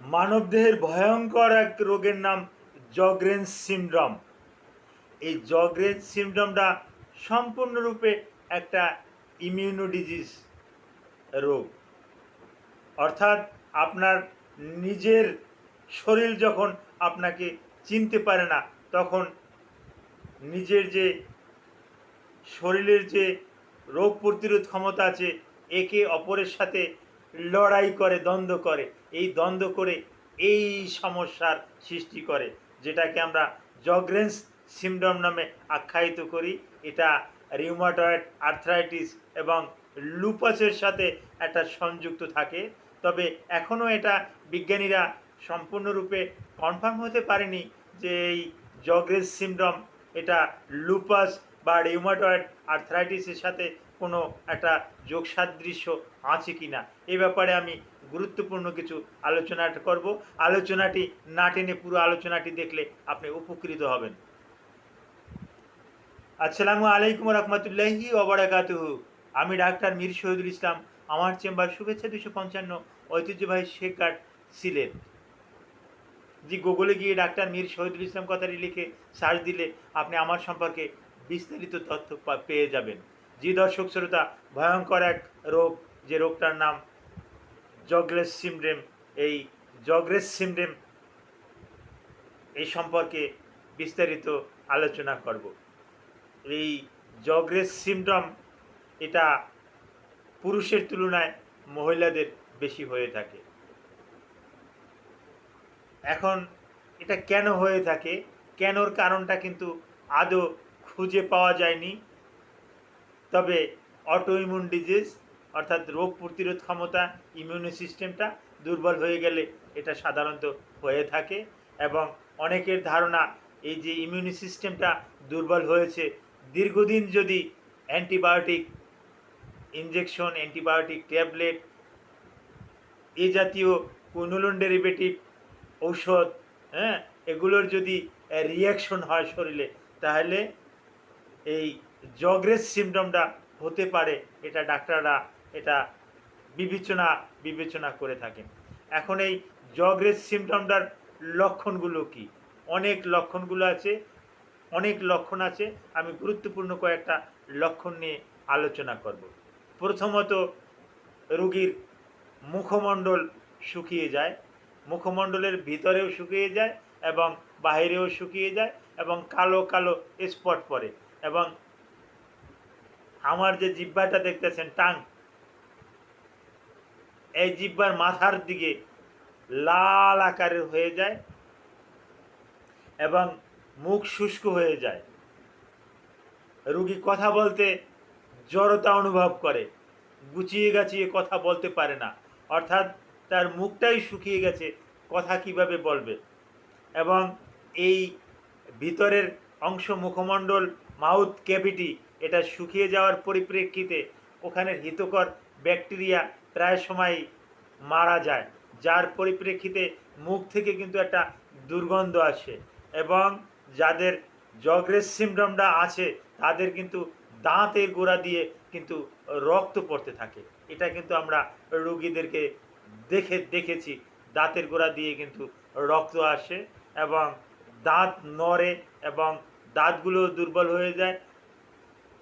মানবদেহের ভয়ঙ্কর এক রোগের নাম জগরেন্স সিনড্রম। এই জগরেন্স সিনড্রমটা সম্পূর্ণরূপে একটা ইমিউনো ডিজিজ রোগ। অর্থাৎ আপনার নিজের শরীর যখন আপনাকে চিনতে পারে না, তখন নিজের যে শরীরের যে রোগ প্রতিরোধ ক্ষমতা আছে, একে অপরের সাথে লড়াই করে, দ্বন্দ্ব করে। এই দ্বন্দ্ব করে এই সমস্যার সৃষ্টি করে, যেটাকে আমরা জগরেন্স সিমডম নামে আখ্যায়িত করি। এটা রিউমাটয়েড আর্থ্রাইটিস এবং লুপাসের সাথে একটা সংযুক্ত থাকে। তবে এখনও এটা বিজ্ঞানীরা সম্পূর্ণরূপে কনফার্ম হতে পারেনি যে এই জগরেন্স সিমডম এটা লুপাস বা রিউমাটয়েড আর্থ্রাইটিসের সাথে কোনো একটা যোগ সাদৃশ্য আছে কি না এ ব্যাপারে আমি গুরুত্বপূর্ণ কিছু আলোচনা করব। আলোচনাটি না টেনে পুরো আলোচনাটি দেখলে আপনি উপকৃত হবেন। আসসালামু আলাইকুম রহমতুল্লাহি ওবরাকাতুহু আমি ডাক্তার মীর শহীদুল ইসলাম। আমার চেম্বার শুভেচ্ছা দুশো পঞ্চান্ন ঐতিহ্যবাহী শেখ গার্ড সিলেট। জি, গুগলে গিয়ে ডাক্তার মীর শহীদুল ইসলাম কথাটি লিখে সার্চ দিলে আপনি আমার সম্পর্কে বিস্তারিত তথ্য পেয়ে যাবেন। জি দর্শক শ্রোতা, ভয়ঙ্কর এক রোগ, যে রোগটার নাম জগলেস সিমড্রেম এই জগরেস সিমড্রেম এই সম্পর্কে বিস্তারিত আলোচনা করব। এই জগরেস সিমডম এটা পুরুষের তুলনায় মহিলাদের বেশি হয়ে থাকে। এখন এটা কেন হয়ে থাকে? কেনর কারণটা কিন্তু আদৌ খুঁজে পাওয়া যায়নি। তবে অটো ইমিউন ডিজিজ অর্থাৎ রোগ প্রতিরোধ ক্ষমতা ইমিউনি সিস্টেমটা দুর্বল হয়ে গেলে এটা সাধারণত হয়ে থাকে এবং অনেকের ধারণা এই যে ইমিউনি সিস্টেমটা দুর্বল হয়েছে, দীর্ঘদিন যদি অ্যান্টিবায়োটিক ইনজেকশন অ্যান্টিবায়োটিক ট্যাবলেট এ জাতীয় কুইনোলন ডেরিভেটিভ ঔষধ হ্যাঁ এগুলোর যদি রিয়াকশন হয় শরীরে, তাহলে এই জগরেস সিমটমটা হতে পারে, এটা ডাক্তাররা এটা বিবেচনা বিবেচনা করে থাকেন। এখন এই জগরেস সিমটমটার লক্ষণগুলো কি? অনেক লক্ষণগুলো আছে, অনেক লক্ষণ আছে। আমি গুরুত্বপূর্ণ কয়েকটা লক্ষণ নিয়ে আলোচনা করব। প্রথমত, রুগীর মুখমণ্ডল শুকিয়ে যায়, মুখমণ্ডলের ভিতরেও শুকিয়ে যায় এবং বাইরেও শুকিয়ে যায় এবং কালো কালো স্পট পড়ে এবং আমার যে জিব্বাটা দেখতেছেন টাং এই জিব্বার মাথার দিকে লাল আকারের হয়ে যায় এবং মুখ শুষ্ক হয়ে যায়। রুগী কথা বলতে জড়তা অনুভব করে, গুছিয়ে গাছিয়ে কথা বলতে পারে না। অর্থাৎ তার মুখটাই শুকিয়ে গেছে, কথা কীভাবে বলবে? এবং এই ভিতরের অংশ মুখমণ্ডল, মাউথ, ক্যাভিটি এটা শুকিয়ে যাওয়ার পরিপ্রেক্ষিতে ওখানের হিতকর ব্যাকটেরিয়া প্রায় সময় মারা যায়, যার পরিপ্রেক্ষিতে মুখ থেকে কিন্তু একটা দুর্গন্ধ আসে এবং যাদের জগরেস সিমডমটা আছে, তাদের কিন্তু দাঁতের গোড়া দিয়ে কিন্তু রক্ত পড়তে থাকে। এটা কিন্তু আমরা রুগীদেরকে দেখে, দেখেছি, দাঁতের গোড়া দিয়ে কিন্তু রক্ত আসে এবং দাঁত নড়ে এবং দাঁতগুলো দুর্বল হয়ে যায়।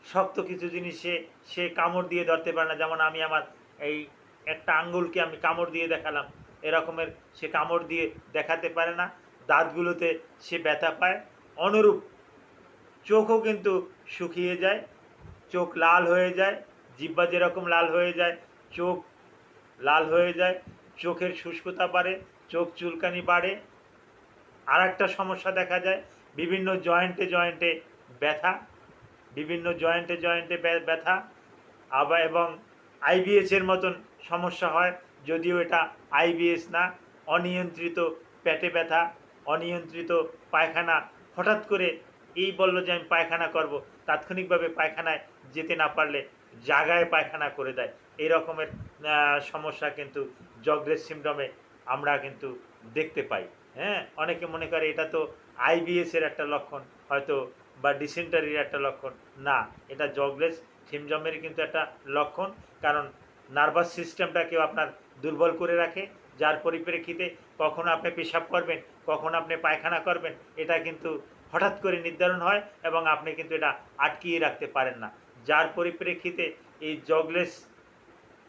শক্ত কিছু জিনিসে সে কামড় দিয়ে ধরতে পারে না। যেমন আমি আমার এই একটা আঙ্গুলকে আমি কামড় দিয়ে দেখালাম। এরকমের সে কামড় দিয়ে দেখাতে পারে না। দাঁতগুলোতে সে ব্যথা পায়। অনুরূপ চোখও কিন্তু শুকিয়ে যায়। চোখ লাল হয়ে যায়। জিব্বা যেরকম লাল হয়ে যায়, চোখ লাল হয়ে যায়। চোখের শুষ্কতা বাড়ে, চোখ চুলকানি বাড়ে। আর একটা সমস্যা দেখা যায়, বিভিন্ন জয়েন্টে জয়েন্টে ব্যথা। বিভিন্ন জয়েন্টে জয়েন্টে ব্যথা আবার এবং আইবিএস এর মতন সমস্যা হয়, যদিও এটা আইবিএস না। অনিয়ন্ত্রিত পেটে ব্যথা, অনিয়ন্ত্রিত পায়খানা, হঠাৎ করে এই বলল যে আমি পায়খানা করব, তাৎক্ষণিকভাবে পায়খানায় যেতে না পারলে জায়গায় পায়খানা করে দেয়। এই রকমের সমস্যা কিন্তু জগরেস সিমডমে আমরা কিন্তু দেখতে পাই। হ্যাঁ অনেকে মনে করে এটা তো আইবিএস এর একটা লক্ষণ, হয়তো বা ডিসেন্টারির একটা লক্ষণ। না, এটা জগলেস সিমডমের কিন্তু একটা লক্ষণ, কারণ নার্ভাস সিস্টেমটাকেও আপনার দুর্বল করে রাখে, যার পরিপ্রেক্ষিতে কখন আপনি পেশাব করবেন, কখন আপনি পায়খানা করবেন, এটা কিন্তু হঠাৎ করে নির্ধারণ হয় এবং আপনি কিন্তু এটা আটকিয়ে রাখতে পারেন না। যার পরিপ্রেক্ষিতে এই জগলেস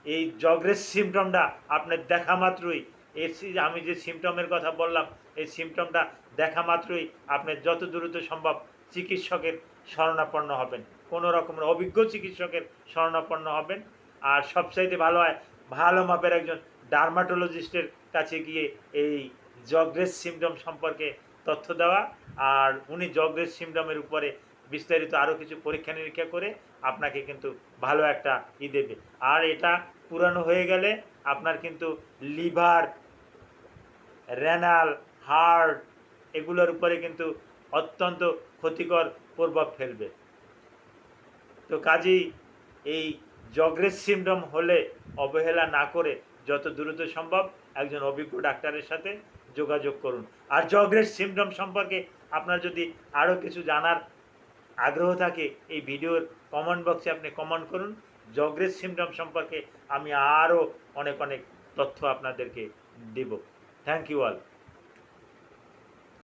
এই জগরেস সিমটমটা আপনার দেখা মাত্রই। এর আমি যে সিমটমের কথা বললাম এই সিমটমটা দেখা মাত্রই আপনি যত দ্রুত সম্ভব চিকিৎসকের শরণাপন্ন হবেন। কোনো রকমের অভিজ্ঞ চিকিৎসকের শরণাপন্ন হবেন। আর সবচাইতে ভালো হয়, ভালো মাপের একজন ডার্মাটোলজিস্টের কাছে গিয়ে এই জগরেস সিমটম সম্পর্কে তথ্য দেওয়া। আর উনি জগরেস সিমটমের উপরে বিস্তারিত আরও কিছু পরীক্ষা নিরীক্ষা করে আপনাকে কিন্তু ভালো একটা ই দেবে। আর এটা পুরানো হয়ে গেলে আপনার কিন্তু লিভার, রেনাল হার্ট এগুলোর উপরে কিন্তু অত্যন্ত ক্ষতিকর প্রভাব ফেলবে। তো কাজেই এই জগরেস সিমটম হলে অবহেলা না করে যত দ্রুত সম্ভব একজন অভিজ্ঞ ডাক্তারের সাথে যোগাযোগ করুন। আর জগরেস সিমটম সম্পর্কে আপনার যদি আরও কিছু জানার আগ্রহ থাকে, এই ভিডিওর কমেন্ট বক্সে আপনি কমেন্ট করুন। জগরেস সিমটম সম্পর্কে আমি আরও অনেক অনেক তথ্য আপনাদেরকে দেব। Thank you all